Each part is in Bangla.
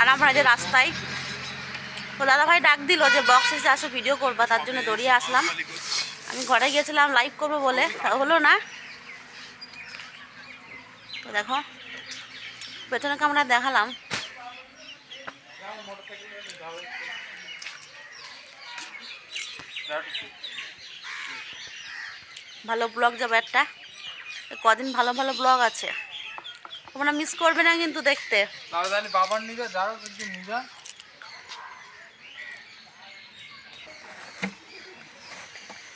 আর আমরা যে রাস্তায় তো দাদাভাই ডাক দিল যে বক্স এসে আসো ভিডিও করবা, তার জন্য দৌড়িয়ে আসলাম। আমি ঘরে গিয়েছিলাম লাইভ করব বলে। হলো না। তো দেখো, পেছনে ক্যামেরা দেখালাম। ভালো ব্লগ যাবে একটা। কদিন ভালো ভালো ব্লগ আছে। তোমরা মিস করবে না কিন্তু দেখতে। তাহলে বাবার নিবে যাও কিন্তু নিবে।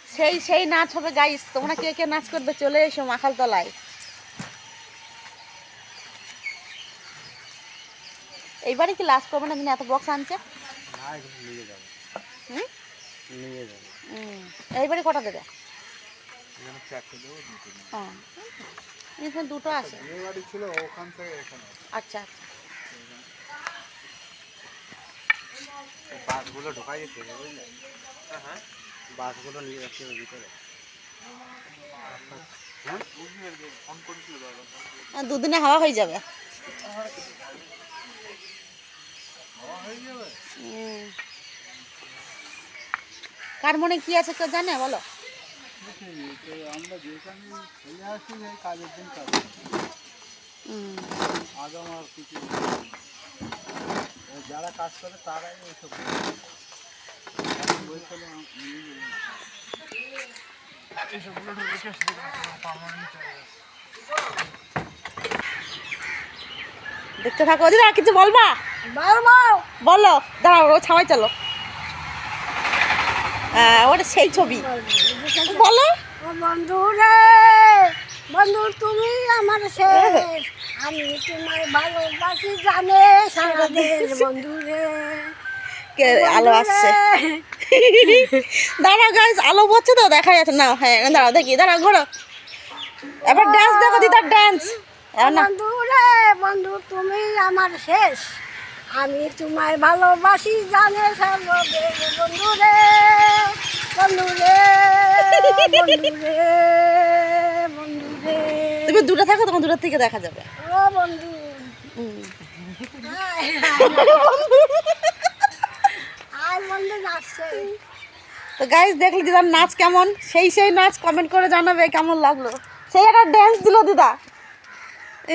সেই সেই নাচ হবে গাইস তোমরা কে কে নাচ করবে চলে এসো মাখাল তলায় এইবারই কি লাস্ট করবে না তুমি এত বক্স আনছে? না এগুলো নিয়ে যাবে। হুম? নিয়ে যাবে। হুম। এইবারই কটা দেবে? এখানে দুটো হ্যাঁ দুটো আছে। বাড়ি ছিল ওখান থেকে এখানে আচ্ছা আচ্ছা। বাসগুলো ঢোকাই যেতে হবে বুঝলে? হ্যাঁ বাসগুলো নিয়ে যাচ্ছে ওর ভিতরে। হ্যাঁ? দুদিনে হাওয়া হয়ে যাবে। হয়ে। কার মনে কি আছে কেউ জানে বলো। আমরা যেখানে চলে আসি এই কাজের দিন কাজ হুম। আগাম আর কিছু যারা কাজ করে তারাই ওইসব বলছিল এইসবগুলো ঢুকে পার্মানেন্ট দেখতে থাকো দিদা কিছু বলবা। বলো দাঁড়াও ও ছাওয়াই চলো। হ্যাঁ ওটা সেই ছবি। বলো। বন্ধু রে বন্ধু তুমি আমার শেষ। আমি তোমার ভালোবাসি জানে সারা দেশ বন্ধু রে কে আলো আসছে? দাঁড়াও গাইজ আলো পড়ছে তো দেখা যাচ্ছে। না হ্যাঁ দাঁড়াও দেখি দাঁড়াও ঘোরো। এবার ড্যান্স দেখো দিদার ড্যান্স না। বন্ধু রে বন্ধু তুমি আমার শেষ। আমি তোমায় ভালোবাসি জানে বন্ধু রে বন্ধু রে বন্ধু রে বন্ধু রে তুমি দূরে থাকো তোমার দূরের থেকে দেখা যাবে। ও বন্ধু। আয় বন্ধু নাচছে। তো গাইজ দেখলি দিদার নাচ কেমন? সেই সেই নাচ কমেন্ট করে জানাবে কেমন লাগল। সেই একটা ড্যান্স দিল দিদা।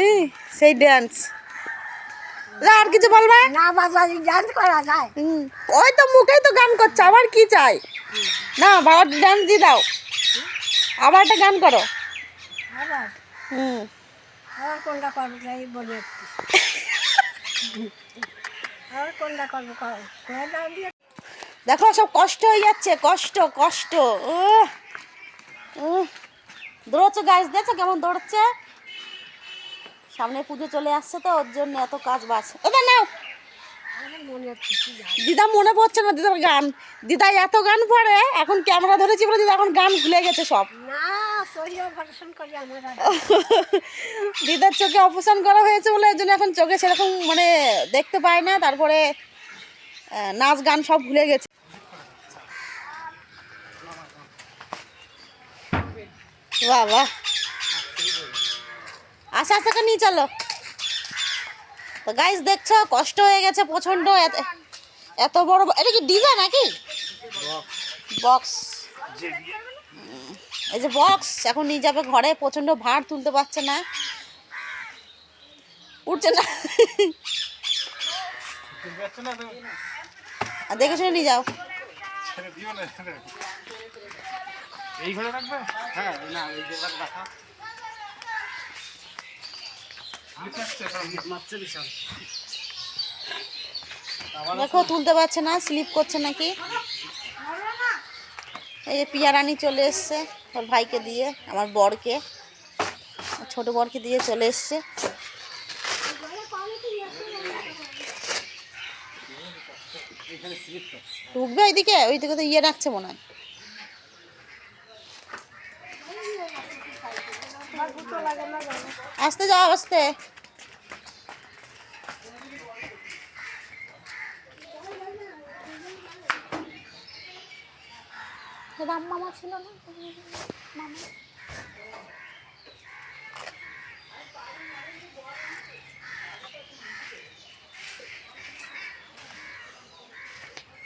এই সেই ড্যান্স আর কিছু বলবে? না বাজারি ডান্স করা যায়। ওই তো মুখেই তো গান করছে আবার কি চাই? না বাবা ডান্স দিয়ে দাও। আবার একটা গান করো। আবার? হুম। আবার কোনটা করব তাই বলে একটু। আবার কোনটা করব দেখো সব কষ্ট হয়ে যাচ্ছে কষ্ট কষ্ট। উহ। দৌড়াচ্ছে গাছ দেখছ কেমন দৌড়চ্ছে? সামনে পুজো চলে আসছে তো ওর জন্য এত কাজ বাজ। ওটা নাও। দিদা মনে পড়ছে না দিদার গান। দিদা এত গান পড়ে এখন ক্যামেরা ধরেছি বলে দিদা এখন গান ভুলে গেছে সব। দিদার চোখে অপারেশন করা হয়েছে বলে এর জন্য এখন চোখে সেরকম মানে দেখতে পায় না তারপরে নাচ গান সব ভুলে গেছে। বাহ বাহ। আস্তে আস্তে করে নিয়ে চলো। তো গাইস দেখছ, কষ্ট হয়ে গেছে প্রচণ্ড। এত- বড় এটা কি ডিজে নাকি? বক্স এই যে বক্স এখন নিয়ে যাবে ঘরে, প্রচণ্ড ভার তুলতে পারছে না। উঠছে না। দেখে শুনে নিয়ে যাও। এই ঘরে রাখবে? হ্যাঁ না, এই রাখা। দেখো, তুলতে পারছে না স্লিপ করছে নাকি? এই যে পিয়া রানী চলে এসছে, ওর ভাইকে দিয়ে, আমার বরকে। ছোট বরকে দিয়ে চলে এসছে। ঢুকবে ওইদিকে? ওইদিকে তো ইয়ে রাখছে মনে হয়। আসতে যাও আসতে। রাম মামা ছিল না? মামা?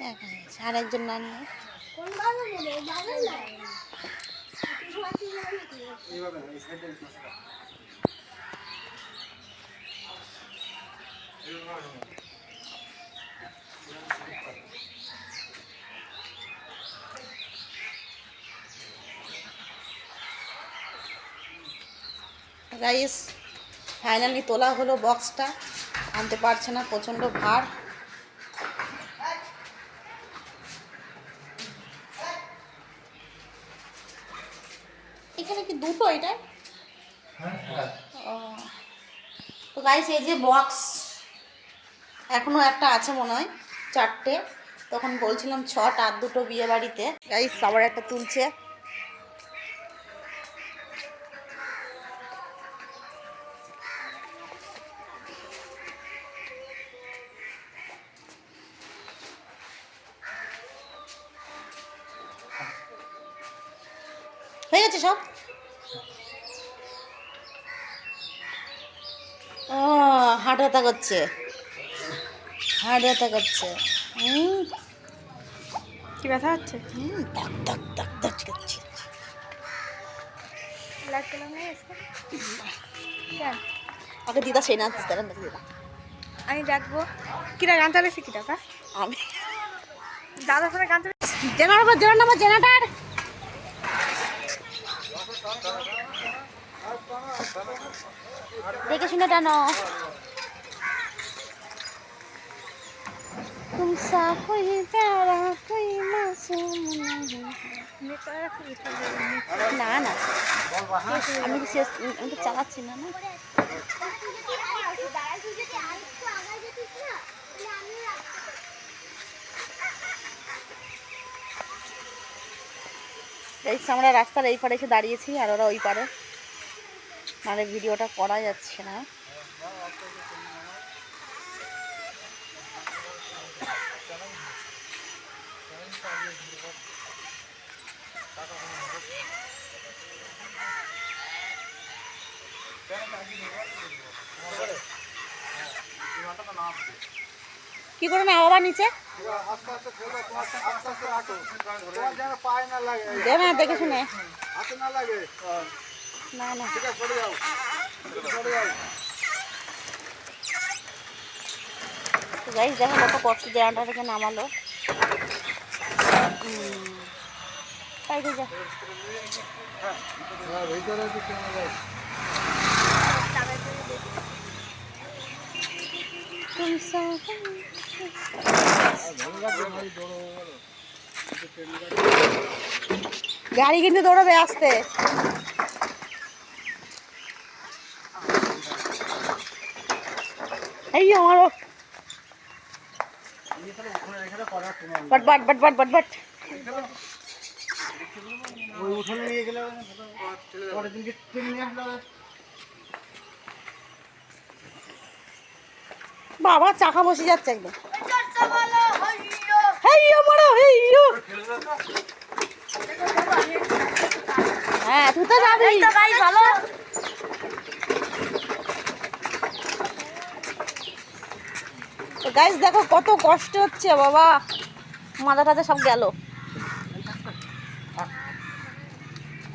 একা গেছে আর একজন না কোন বাবু বলে? না। গাইস ফাইনালি তোলা হলো বক্সটা আনতে পারছে না প্রচণ্ড ভার। এখানে কি দুটো এটা? ও। তো গাইস এই যে বক্স এখনও একটা আছে মনে হয় চারটে। তখন বলছিলাম ছটা আর দুটো বিয়ে বাড়িতে। গাইস আবার একটা তুলছে। হয়ে গেছে সব ও হাট ব্যথা করছে হাট ব্যথা করছে কি ব্যথা হচ্ছে? তাক তাক তাক তাক করছে আগে দিদা সেই নাচ দিতে দিদা। আমি দেখব। কিরা গান চালিয়েছি কি দাদা আমি। দাদা ফোনে গান চালিয়েছি জেনারেটর জেনার নাম্বার জেনারেটার দেখে শুনে টানো। तुमसा कोई प्यारा कोई मासूम नहीं না না আমি তো শেষ আমি তো চালাচ্ছি না না এই তো আমরা রাস্তার এই পারে এসে দাঁড়িয়েছি আর ওরা ওই পারে নাহলে ভিডিওটা করা যাচ্ছে না কি করে না, বাবা নিচে? দে না দেখে শুনে। না না। যাই, দেখো কত কষ্ট দেয়াটা থেকে নামালো। গাড়ি কিন্তু দৌড়াবে আসতে। এই আমারও। বট বট বট বট বট বট। ওই উঠোনে নিয়ে গেলে পরের দিনকে টেনে নিয়ে আসলে বাবা চাকা বসে যাচ্ছে একদম। হ্যাঁ তুই তো যাবি। ভালো। তো গাইস দেখো কত কষ্ট হচ্ছে বাবা। মাথা টাথা সব গেল।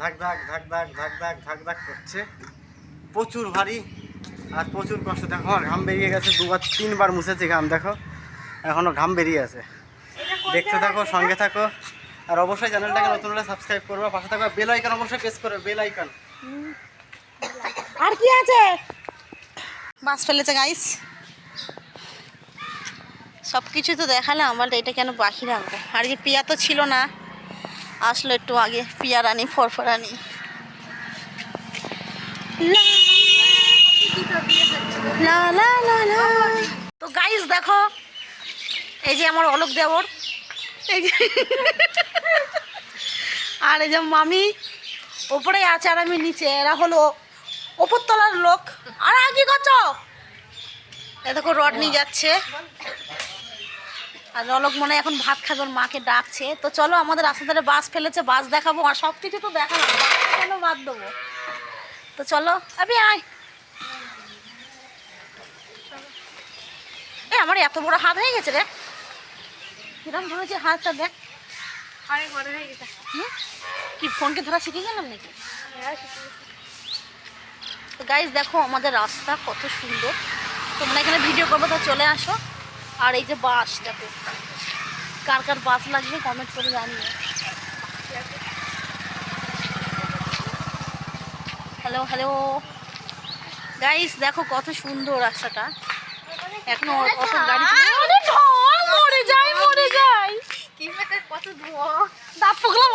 ধাক ধাক ধাক ধাক ধাক ধাক ধাক ধাক করছে। প্রচুর ভারী আর প্রচুর কষ্ট। দেখো, আমার ঘাম বেরিয়ে গেছে, দুবার, তিনবার মুছেছে ঘাম, দেখো। এখনও ঘাম বেরিয়ে আছে। দেখতে থাকো, সঙ্গে থাকো। আর অবশ্যই চ্যানেলটাকে নতুন হলে সাবস্ক্রাইব করবে। পাশে থাকবে বেল আইকন অবশ্যই প্রেস করবে বেল আইকন। আর কি আছে? বাস ফেলেছে গাইস সব কিছু তো দেখালাম বাট এটা কেন বাকি রাখব আর যে পিয়া তো ছিল না। আসলো একটু আগে পিয়া রানি ফরফরানি। লা লা লা লা। তো গাইস দেখো, এই যে আমার অলোক দেবর এই যে আর এই যে মামি, ওপরে আছে আর আমি নিচে। এরা হলো ওপরতলার লোক। আর আগে কত এ দেখো, রড নিয়ে যাচ্ছে। আর অলোক মনে এখন ভাত খাবে ওর মাকে ডাকছে। তো চলো আমাদের রাস্তা ধারে বাস ফেলেছে বাস দেখাবো আর সব কিছু তো দেখালাম বাস কেন বাদ দেবো? তো চলো আমি আয়। এ আমার এত বড় হাত হয়ে গেছে রে। কিরম ধরেছে হাতটা দেখ। অনেক বড় হয়ে গেছে। কি ফোনকে ধরা শিখে গেলাম নাকি? তো গাইজ দেখো আমাদের রাস্তা কত সুন্দর। তোমরা এখানে ভিডিও করব তো চলে আসো। আর এই যে বাস দেখো। কার কার বাস লাগবে কমেন্ট করে জানিও। হ্যালো হ্যালো গাইস দেখো কত সুন্দর রাস্তাটা। এখনও অত গাড়ি মরে যাই মরে কি কত ধোঁয়া। দাঁত পোকলা